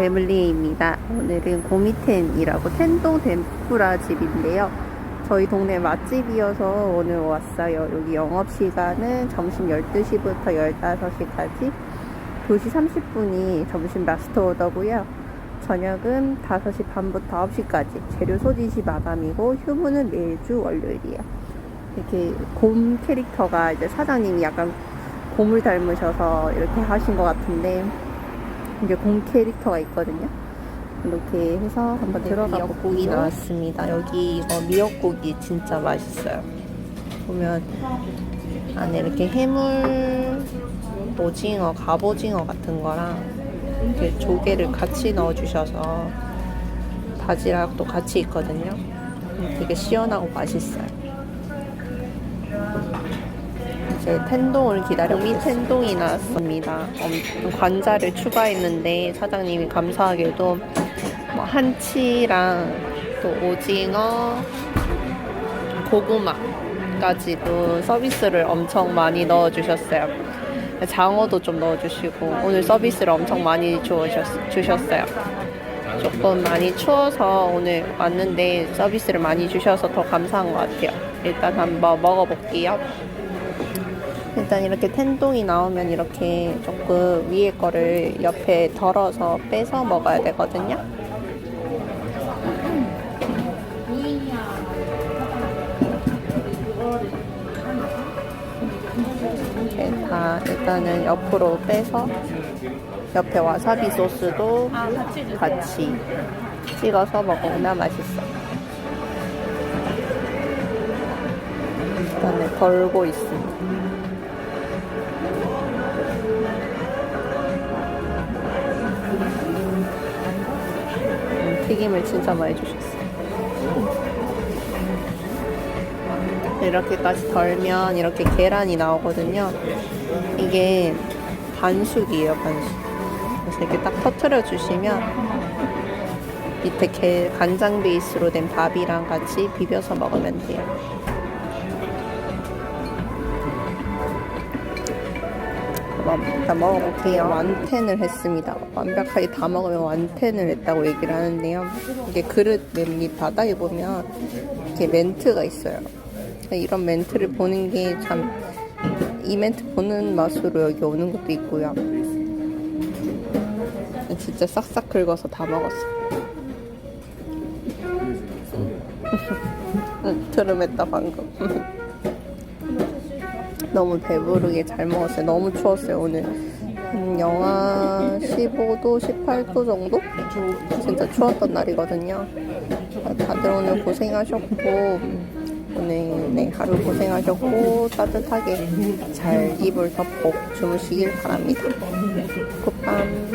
반갑습니다. 오늘은 고미텐이라고 텐동 덴푸라 집인데요. 저희 동네 맛집이어서 오늘 왔어요. 여기 영업시간은 점심 12시부터 15시까지 2시 30분이 점심 마스터 오더고요. 저녁은 5시 반부터 9시까지 재료 소진시 마감이고 휴무는 매주 월요일이에요. 이렇게 곰 캐릭터가 이제 사장님이 약간 곰을 닮으셔서 이렇게 하신 것 같은데 이제 곰 캐릭터가 있거든요. 이렇게 해서 한번 들어가 미역국이 나왔습니다. 여기 이거 미역국이 진짜 맛있어요. 보면 안에 이렇게 해물 오징어, 갑오징어 같은 거랑 이렇게 조개를 같이 넣어주셔서 바지락도 같이 있거든요. 되게 시원하고 맛있어요. 이 제 텐동을 기다려 미 텐동이 나왔습니다. 엄- 관자를 추가했는데 사장님이 감사하게도 뭐 한치랑 또 오징어, 고구마까지도 서비스를 엄청 많이 넣어주셨어요. 장어도 좀 넣어주시고 오늘 서비스를 엄청 많이 주셨, 주셨어요. 조금 많이 추워서 오늘 왔는데 서비스를 많이 주셔서 더 감사한 것 같아요. 일단 한번 먹어볼게요. 일단 이렇게 텐동이 나오면 이렇게 조금 위에 거를 옆에 덜어서 빼서 먹어야 되거든요. 이렇게 다 일단은 옆으로 빼서 옆에 와사비 소스도 같이 찍어서 먹으면 맛있어. 일단은 덜고 있습니다. 튀김을 진짜 많이 주셨어요. 이렇게까지 덜면 이렇게 계란이 나오거든요. 이게 반숙이에요, 반숙. 그래서 이렇게 딱 터트려 주시면 밑에 게, 간장 베이스로 된 밥이랑 같이 비벼서 먹으면 돼요. 일단 먹어볼게요. 완텐을 했습니다. 완벽하게 다 먹으면 완텐을 했다고 얘기를 하는데요. 이게 그릇 맨 밑 바닥에 보면 이렇게 멘트가 있어요. 이런 멘트를 보는 게 참 이 멘트 보는 맛으로 여기 오는 것도 있고요. 진짜 싹싹 긁어서 다 먹었어. 응, 트름했다 방금. 너무 배부르게 잘 먹었어요. 너무 추웠어요 오늘. 음, 영하 15도, 18도 정도? 진짜 추웠던 날이거든요. 다들 오늘 고생하셨고 오늘 네, 하루 고생하셨고 따뜻하게 잘 이불 덮고 주무시길 바랍니다. 굿밤.